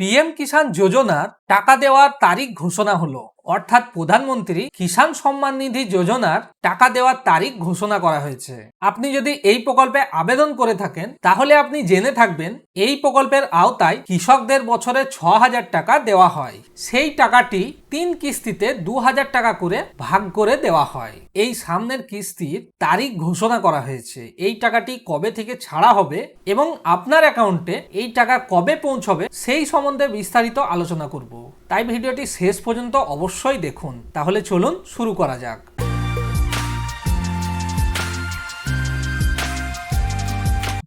PM কিষাণ যোজনার টাকা দেওয়ার তারিখ ঘোষণা হলো। অর্থাৎ প্রধানমন্ত্রী কিষাণ সম্মান নিধি যোজনার টাকা দেওয়ার তারিখ ঘোষণা করা হয়েছে। আপনি যদি এই প্রকল্পে আবেদন করে থাকেন, তাহলে আপনি জেনে থাকবেন, এই প্রকল্পের আওতায় কৃষকদের বছরে ছ হাজার টাকা দেওয়া হয়। সেই টাকাটি তিন কিস্তিতে দু হাজার টাকা করে ভাগ করে দেওয়া হয়। এই সামনের কিস্তির তারিখ ঘোষণা করা হয়েছে। এই টাকাটি কবে থেকে ছাড়া হবে এবং আপনার অ্যাকাউন্টে এই টাকা কবে পৌঁছবে, সেই সম্বন্ধে বিস্তারিত আলোচনা করব। তাই ভিডিওটি শেষ পর্যন্ত অবশ্যই দেখুন। তাহলে চলুন শুরু করা যাক।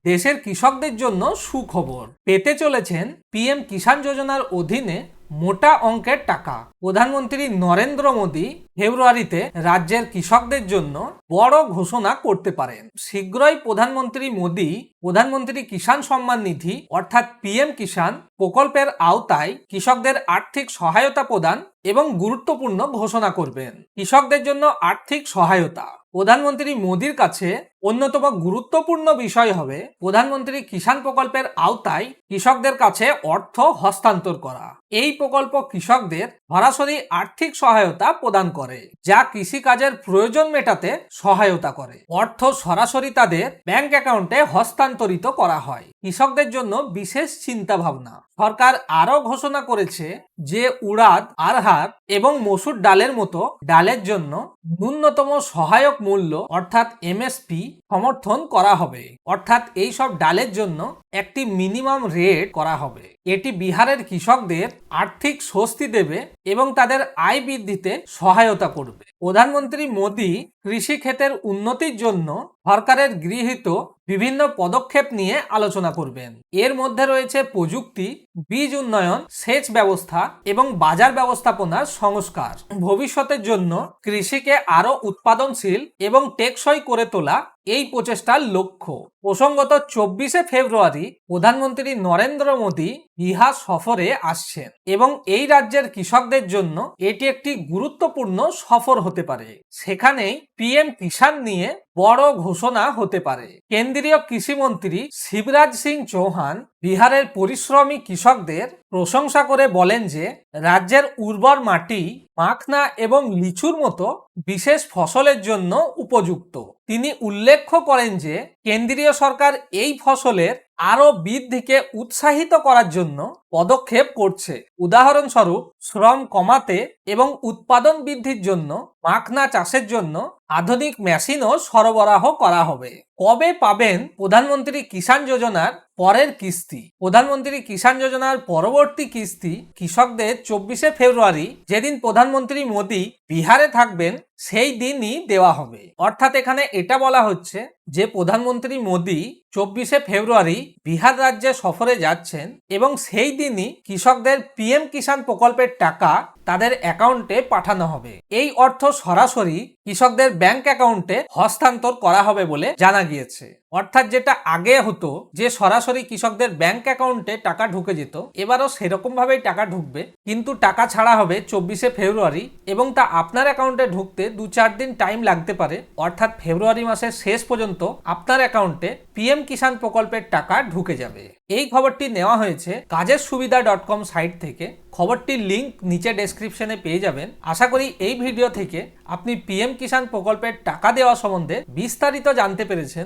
দেশের কৃষকদের জন্য সুখবর। পেতে চলেছেন পিএম কিষাণ যোজনার অধীনে মোটা অঙ্কের টাকা। প্রধানমন্ত্রী নরেন্দ্র মোদী ফেব্রুয়ারিতে রাজ্যের কৃষকদের জন্য বড় ঘোষণা করতে পারেন। শীঘ্রই প্রধানমন্ত্রী মোদী প্রধানমন্ত্রী কিষাণ সম্মান নিধি অর্থাৎ পিএম কিষাণ প্রকল্পের আওতায় কৃষকদের আর্থিক সহায়তা প্রদান এবং গুরুত্বপূর্ণ ঘোষণা করবেন। কৃষকদের জন্য আর্থিক সহায়তা। প্রধানমন্ত্রী মোদীর কাছে অন্যতম গুরুত্বপূর্ণ বিষয় হবে প্রধানমন্ত্রী কিষাণ প্রকল্পের আওতায় কৃষকদের কাছে অর্থ হস্তান্তর করা। এই প্রকল্প কৃষকদের সরাসরি আর্থিক সহায়তা প্রদান করে, যা কৃষিকাজের প্রয়োজন মেটাতে সহায়তা করে। অর্থ সরাসরি তাদের ব্যাংক অ্যাকাউন্টে হস্তান্তরিত করা হয়। কৃষকদের জন্য বিশেষ চিন্তা ভাবনা সরকার আরও ঘোষণা করেছে যে উড়াদ, আরহার এবং মসুর ডালের মতো ডালের জন্য ন্যূনতম সহায়ক মূল্য, অর্থাৎ এমএসপি, সমর্থন করা হবে। অর্থাৎ এই সব ডালের জন্য একটি মিনিমাম রেট করা হবে। এটি বিহারের কৃষকদের আর্থিক স্বস্তি দেবে এবং তাদের আয় বৃদ্ধিতে সহায়তা করবে। প্রধানমন্ত্রী মোদী কৃষি ক্ষেতের উন্নতির জন্য সরকারের গৃহীত বিভিন্ন পদক্ষেপ নিয়ে আলোচনা করবেন। এর মধ্যে রয়েছে প্রযুক্তি, বীজ উন্নয়ন, সেচ ব্যবস্থা এবং বাজার ব্যবস্থাপনার সংস্কার। ভবিষ্যতের জন্য কৃষিকে আরও উৎপাদনশীল এবং টেকসই করে তোলা এই প্রচেষ্টার লক্ষ্য। প্রসঙ্গত চব্বিশে ফেব্রুয়ারি প্রধানমন্ত্রী নরেন্দ্র মোদী বিহার সফরে আসছেন এবং এই রাজ্যের কৃষকদের জন্য এটি একটি গুরুত্বপূর্ণ সফর হতে পারে। সেখানেই পিএম কিষাণ নিয়ে বড় ঘোষণা হতে পারে। কেন্দ্রীয় কৃষিমন্ত্রী শিবরাজ সিং চৌহান বিহারের পরিশ্রমী কৃষকদের প্রশংসা করে বলেন যে, রাজ্যের উর্বর মাটি, মাখনা এবং লিচুর মতো বিশেষ ফসলের জন্য উপযুক্ত। তিনি উল্লেখ করেন যে, কেন্দ্রীয় সরকার এই ফসলের আরও বৃদ্ধিকে উৎসাহিত করার জন্য পদক্ষেপ করছে। উদাহরণস্বরূপ, শ্রম কমাতে এবং উৎপাদন বৃদ্ধির জন্য মাখনা চাষের জন্য আধুনিক মেশিনও সরবরাহ করা হবে। কবে পাবেন প্রধানমন্ত্রী কিষাণ যোজনার পরের কিস্তি? প্রধানমন্ত্রী কিষাণ যোজনার পরবর্তী কিস্তি কৃষকদের চব্বিশে ফেব্রুয়ারি, যেদিন প্রধানমন্ত্রী মোদী বিহারে থাকবেন, সেই দিনই দেওয়া হবে। অর্থাৎ এখানে এটা বলা হচ্ছে যে, প্রধানমন্ত্রী মোদী চব্বিশে ফেব্রুয়ারি বিহার রাজ্যে সফরে যাচ্ছেন এবং সেই দিনই কৃষকদের পিএম কিষাণ প্রকল্পের টাকা তাদের অ্যাকাউন্টে পাঠানো হবে। এই অর্থ সরাসরি কৃষকদের ব্যাংক অ্যাকাউন্টে হস্তান্তর করা হবে বলে জানা গিয়েছে। অর্থাৎ যেটা আগে হতো, যে সরাসরি কৃষকদের ব্যাংক অ্যাকাউন্টে টাকা ঢুকে যেত, এবারও সেরকম ভাবেই টাকা ঢুকবে। কিন্তু টাকা ছাড়া হবে চব্বিশে ফেব্রুয়ারি এবং তা আপনার অ্যাকাউন্টে ঢুকতে দু চার দিন টাইম লাগতে পারে। অর্থাৎ ফেব্রুয়ারি মাসের শেষ পর্যন্ত আপনার অ্যাকাউন্টে পিএম কিষাণ প্রকল্পের টাকা ঢুকে যাবে। এই খবরটি নেওয়া হয়েছে কাজের সুবিধা ডট কম সাইট থেকে। খবরটির লিঙ্ক নিচে ডেসক্রিপশনে পেয়ে যাবেন। আশা করি এই ভিডিও থেকে আপনি পিএম কিষাণ প্রকল্পের টাকা দেওয়া সম্বন্ধে বিস্তারিত জানতে পেরেছেন।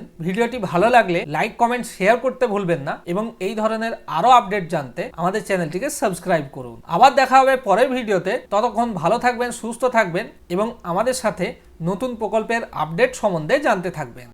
ভিডিওটি ভালো লাগলে লাইক কমেন্ট শেয়ার করতে ভুলবেন না এবং এই ধরনের আরও আপডেট জানতে আমাদের চ্যানেলটিকে সাবস্ক্রাইব করুন। আবার দেখা হবে পরের ভিডিওতে। ততক্ষণ ভালো থাকবেন, সুস্থ থাকবেন এবং আমাদের সাথে নতুন প্রকল্পের আপডেট সম্বন্ধে জানতে থাকবেন।